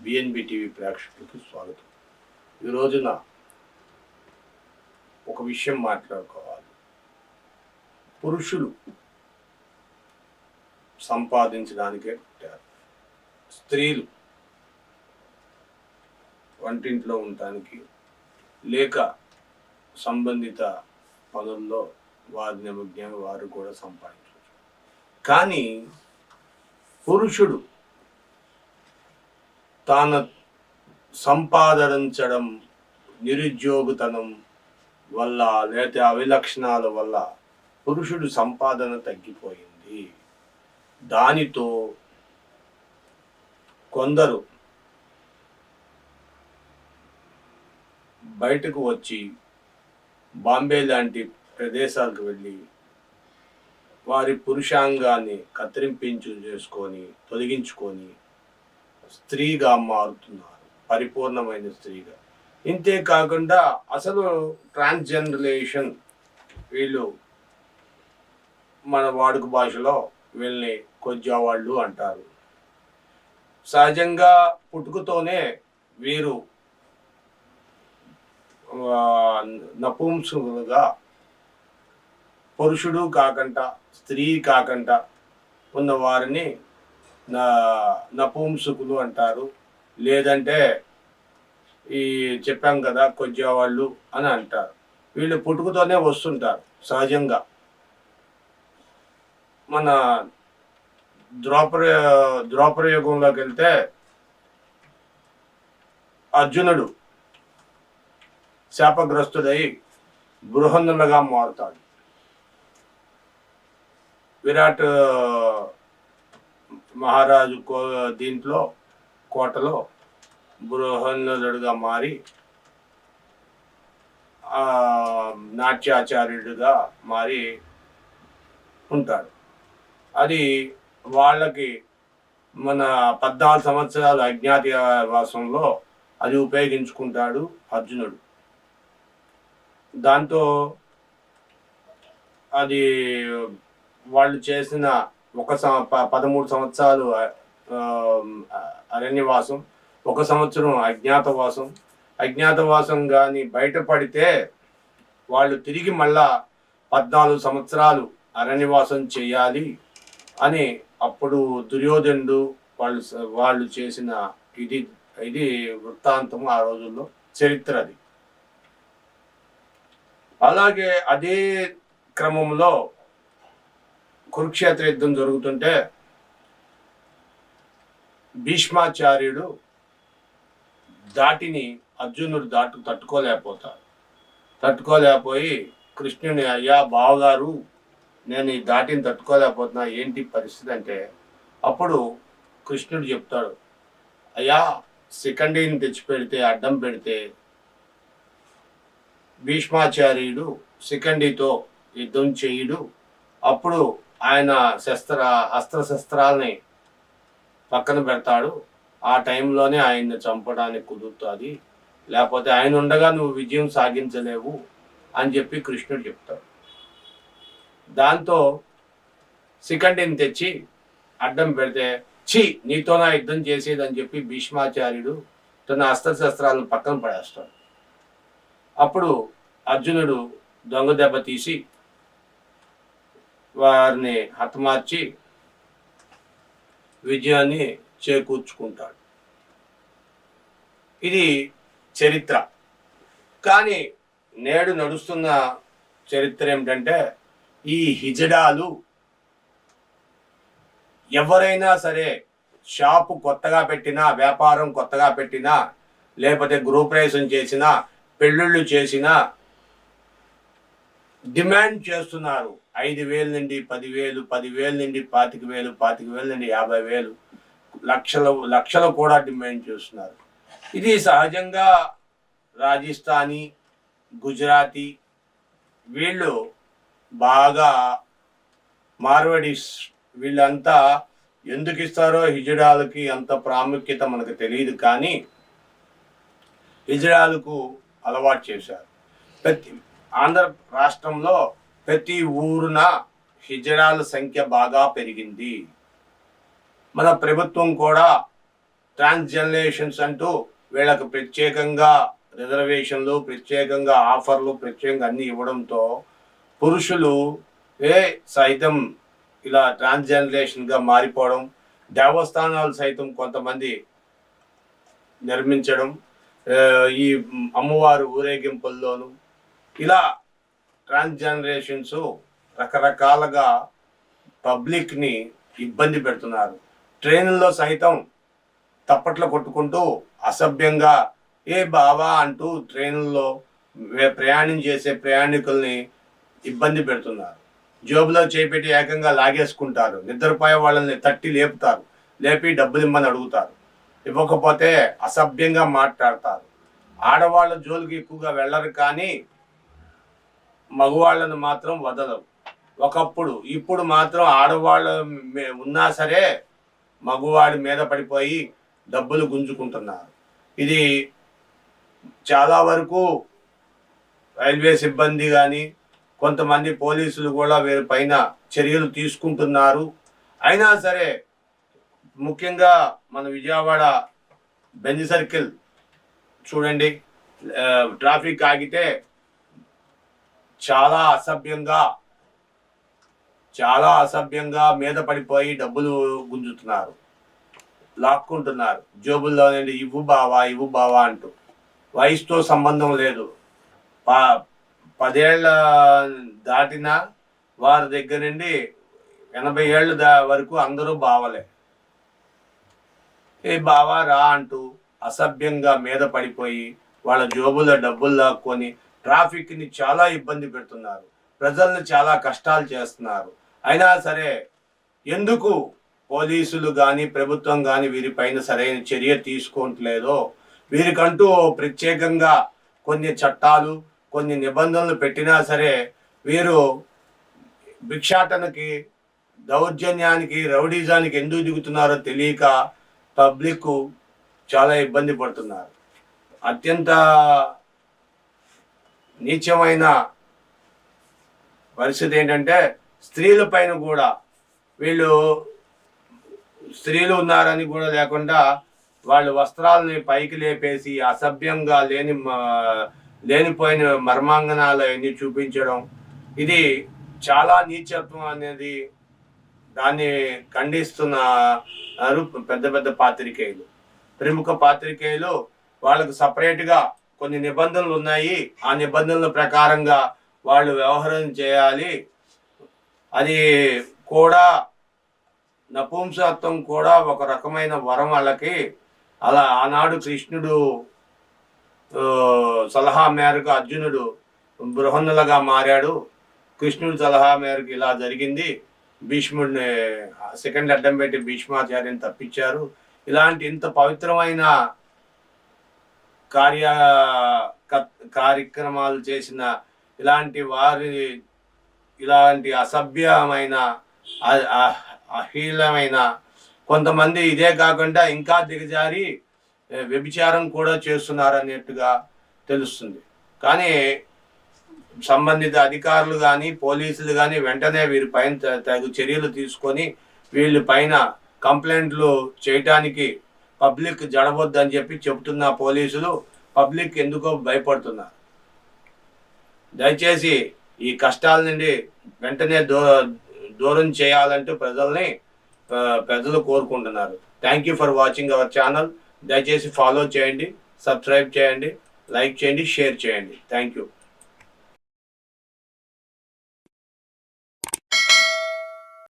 BNB TV ప్రేక్షకులకు స్వాగతం. ఈ రోజున ఒక విషయం మాట్లాడుకోవాలి. పురుషులు సంపాదించడానికే పుట్టారు స్త్రీలు వంటింట్లో ఉండటానికి లేక సంబంధిత పనుల్లో వారి నిమగ్నం వారు కూడా సంపాదించవచ్చు. కానీ పురుషుడు తాను సంపాదించడం నిరుద్యోగతనం వల్ల లేకపోతే అవిలక్షణాల వల్ల పురుషుడు సంపాదన తగ్గిపోయింది. దానితో కొందరు బయటకు వచ్చి బాంబే లాంటి ప్రదేశాలకు వెళ్ళి వారి పురుషాంగాన్ని కత్తిరింపించు చేసుకొని తొలగించుకొని స్త్రీగా మారుతున్నారు. పరిపూర్ణమైన స్త్రీగా. ఇంతే కాకుండా అసలు ట్రాన్స్జెండరేషన్ వీళ్ళు మన వాడుక భాషలో వీళ్ళని కొజ్జావాళ్ళు అంటారు. సహజంగా పుట్టుకతోనే వీరు ఆ, పురుషుడు కాకుండా స్త్రీ కాకుండా ఉన్న వారిని నా అంటారు. లేదంటే ఈ చెప్పాం కదా కొద్దివాళ్ళు అని అంటారు. వీళ్ళు పుట్టుకతోనే వస్తుంటారు సహజంగా. మన ద్రోపర యుగంలోకి వెళ్తే అర్జునుడు శాపగ్రస్తుడై బృహన్నులుగా మారుతాడు. విరాట్ మహారాజు కో దీంట్లో కోటలో బృహన్నులుగా మారి నాట్యాచార్యుడుగా నాట్యాచార్యుడిగా మారి ఉంటాడు. అది వాళ్ళకి మన పద్నాలుగు సంవత్సరాల అజ్ఞాతవాసంలో అది ఉపయోగించుకుంటాడు అర్జునుడు. దాంతో అది వాళ్ళు చేసిన ఒక ప- పదమూడు సంవత్సరాలు అరణ్యవాసం ఒక సంవత్సరం అజ్ఞాతవాసం. అజ్ఞాతవాసం కానీ బయటపడితే వాళ్ళు తిరిగి మళ్ళా పద్నాలుగు సంవత్సరాలు అరణ్యవాసం చేయాలి అని అప్పుడు దుర్యోధనుడు వాళ్ళు వాళ్ళు చేసిన ఇది ఇది వృత్తాంతం ఆ రోజుల్లో. చరిత్ర అది. అలాగే అదే క్రమంలో కురుక్షేత్ర యుద్ధం జరుగుతుంటే భీష్మాచార్యుడు దాటిని అర్జునుడు దాటు తట్టుకోలేకపోతాడు. తట్టుకోలేకపోయి కృష్ణుని అయ్యా బావగారు నేను ఈ దాటిని తట్టుకోలేకపోతున్నా ఏంటి పరిస్థితి అంటే అప్పుడు కృష్ణుడు చెప్తాడు అయ్యా సెకండ్ తెచ్చి పెడితే అడ్డం పెడితే భీష్మాచార్యుడు శిఖండితో యుద్ధం చేయుడు. అప్పుడు ఆయన శస్త్ర అస్త్ర శస్త్రాలని పక్కన పెడతాడు. ఆ టైంలోనే ఆయన్ని చంపడానికి కుదురుతుంది. లేకపోతే ఆయన ఉండగా నువ్వు విజయం సాగించలేవు అని చెప్పి కృష్ణుడు చెప్తాడు. దాంతో శిఖండిని తెచ్చి అడ్డం పెడితే ఛీ నీతో నా యుద్ధం చేసేది అని చెప్పి భీష్మాచార్యుడు తన అస్త్రశస్త్రాలను పక్కన పడేస్తాడు. అప్పుడు అర్జునుడు దొంగ దెబ్బ తీసి వారిని హతమార్చి విజయాన్ని చేకూర్చుకుంటాడు. ఇది చరిత్ర. కానీ నేడు నడుస్తున్న చరిత్ర ఏమిటంటే ఈ హిజడాలు ఎవరైనా సరే షాపు కొత్తగా పెట్టినా వ్యాపారం కొత్తగా పెట్టినా లేకపోతే గృహప్రవేశం చేసినా పెళ్ళిళ్ళు చేసినా డిమాండ్ చేస్తున్నారు. ఐదు వేల నుండి పదివేలు పదివేల నుండి పాతిక వేలు పాతిక వేల నుండి యాభై వేలు లక్షల లక్షలు కూడా డిమాండ్ చేస్తున్నారు. ఇది సహజంగా రాజస్థానీ గుజరాతీ వీళ్ళు బాగా మార్వడీస్ వీళ్ళంతా ఎందుకు ఇస్తారో హిజడాలకి అంత ప్రాముఖ్యత మనకు తెలియదు కానీ హిజడాలకు అలవాటు చేశారు. ప్రతి ఆంధ్ర రాష్ట్రంలో ప్రతి ఊరున హిజరాల సంఖ్య బాగా పెరిగింది. మన ప్రభుత్వం కూడా ట్రాన్స్జనరేషన్స్ అంటూ వీళ్ళకు ప్రత్యేకంగా రిజర్వేషన్లు ప్రత్యేకంగా ఆఫర్లు ప్రత్యేకంగా అన్నీ ఇవ్వడంతో పురుషులు ఏ సైతం ఇలా ట్రాన్స్జనరేషన్గా మారిపోవడం దేవస్థానాలు సైతం కొంతమంది నిర్మించడం ఈ అమ్మవారు ఊరేగింపుల్లోనూ ఇలా ట్రాన్స్ జనరేషన్స్ రకరకాలుగా పబ్లిక్ని ఇబ్బంది పెడుతున్నారు. ట్రైన్లో సైతం తప్పట్లు కొట్టుకుంటూ అసభ్యంగా ఏ బావా అంటూ ట్రైన్లో ప్రయాణం చేసే ప్రయాణికుల్ని ఇబ్బంది పెడుతున్నారు. జోబులో చేపెట్టి ఏకంగా లాగేసుకుంటారు. నిద్రపోయే వాళ్ళని తట్టి లేపుతారు. లేపి డబ్బులు ఇమ్మని అడుగుతారు. ఇవ్వకపోతే అసభ్యంగా మాట్లాడతారు. ఆడవాళ్ళ జోలికి ఎక్కువగా వెళ్ళరు కానీ మగవాళ్ళను మాత్రం వదలరు. ఒకప్పుడు ఇప్పుడు మాత్రం ఆడవాళ్ళ మే- ఉన్నా సరే మగవాడి మీద పడిపోయి డబ్బులు గుంజుకుంటున్నారు. ఇది చాలా వరకు రైల్వే సిబ్బంది కానీ కొంతమంది పోలీసులు కూడా వీరి పైన చర్యలు తీసుకుంటున్నారు. అయినా సరే ముఖ్యంగా మన విజయవాడ బెంజ్ సర్కిల్ చూడండి ట్రాఫిక్ ఆగితే చాలా అసభ్యంగా చాలా అసభ్యంగా మీద పడిపోయి డబ్బులు గుంజుతున్నారు లాక్కుంటున్నారు. జోబుల్లో ఇవ్వు బావా ఇవ్వు బావా అంటూ. వయసుతో సంబంధం లేదు. పా పదేళ్ళ దాటిన వారి దగ్గర నుండి ఎనభై ఏళ్ళ దా వరకు అందరూ బావలే. ఏ బావా రా అంటూ అసభ్యంగా మీద పడిపోయి వాళ్ళ జోబుల డబ్బులు లాక్కొని ట్రాఫిక్ని చాలా ఇబ్బంది పెడుతున్నారు. ప్రజల్ని చాలా కష్టాలు చేస్తున్నారు. అయినా సరే ఎందుకు పోలీసులు కానీ ప్రభుత్వం కానీ వీరిపైన సరైన చర్య తీసుకోవట్లేదో? వీరికంటూ ప్రత్యేకంగా కొన్ని చట్టాలు కొన్ని నిబంధనలు పెట్టినా సరే వీరు భిక్షాటనకి దౌర్జన్యానికి రౌడీజానికి ఎందుకు దిగుతున్నారో తెలియక పబ్లిక్ చాలా ఇబ్బంది పడుతున్నారు. అత్యంత నీచమైన పరిస్థితి ఏంటంటే స్త్రీల పైన కూడా వీళ్ళు స్త్రీలు ఉన్నారని కూడా లేకుండా వాళ్ళ వస్త్రాలని పైకి లేపేసి అసభ్యంగా లేని మ- లేనిపోయిన మర్మాంగనాలు అన్ని చూపించడం ఇది చాలా నీచత్వం అనేది దాన్ని ఖండిస్తున్నారు పెద్ద పెద్ద పాత్రికేయులు. ప్రముఖ పాత్రికేయులు వాళ్ళకు సపరేట్గా కొన్ని నిబంధనలు ఉన్నాయి. ఆ నిబంధనల ప్రకారంగా వాళ్ళు వ్యవహారం చేయాలి. అది కూడా నపుంసత్వం కూడా ఒక రకమైన వరం వాళ్ళకి. అలా ఆనాడు కృష్ణుడు సలహా మేరకు అర్జునుడు బృహన్నులుగా మారాడు. కృష్ణుడి సలహా మేరకు ఇలా జరిగింది. భీష్ముడిని సెకండ్ అడ్డం పెట్టి భీష్మాచార్యని తప్పించారు. ఇలాంటి ఇంత పవిత్రమైన కార్య కార్యక్రమాలు చేసిన ఇలాంటి వారి ఇలాంటి అసభ్యమైన అహీలమైన కొంతమంది ఇదే కాకుండా ఇంకా దిగజారి వ్యభిచారం కూడా చేస్తున్నారు అన్నట్టుగా తెలుస్తుంది. కానీ సంబంధిత అధికారులు కానీ పోలీసులు కానీ వెంటనే వీరి పైన తగు చర్యలు తీసుకొని వీళ్ళ పైన కంప్లైంట్లు చేయటానికి పబ్లిక్ జడవద్దని చెప్పి చెబుతున్న పోలీసులు పబ్లిక్ ఎందుకో భయపడుతున్నారు. దయచేసి ఈ కష్టాల నుండి వెంటనే దూ దూరం చేయాలంటూ ప్రజల్ని ప్రజలు కోరుకుంటున్నారు. Thank you for watching our channel. దయచేసి ఫాలో చేయండి సబ్స్క్రైబ్ చేయండి లైక్ చేయండి షేర్ చేయండి. Thank you.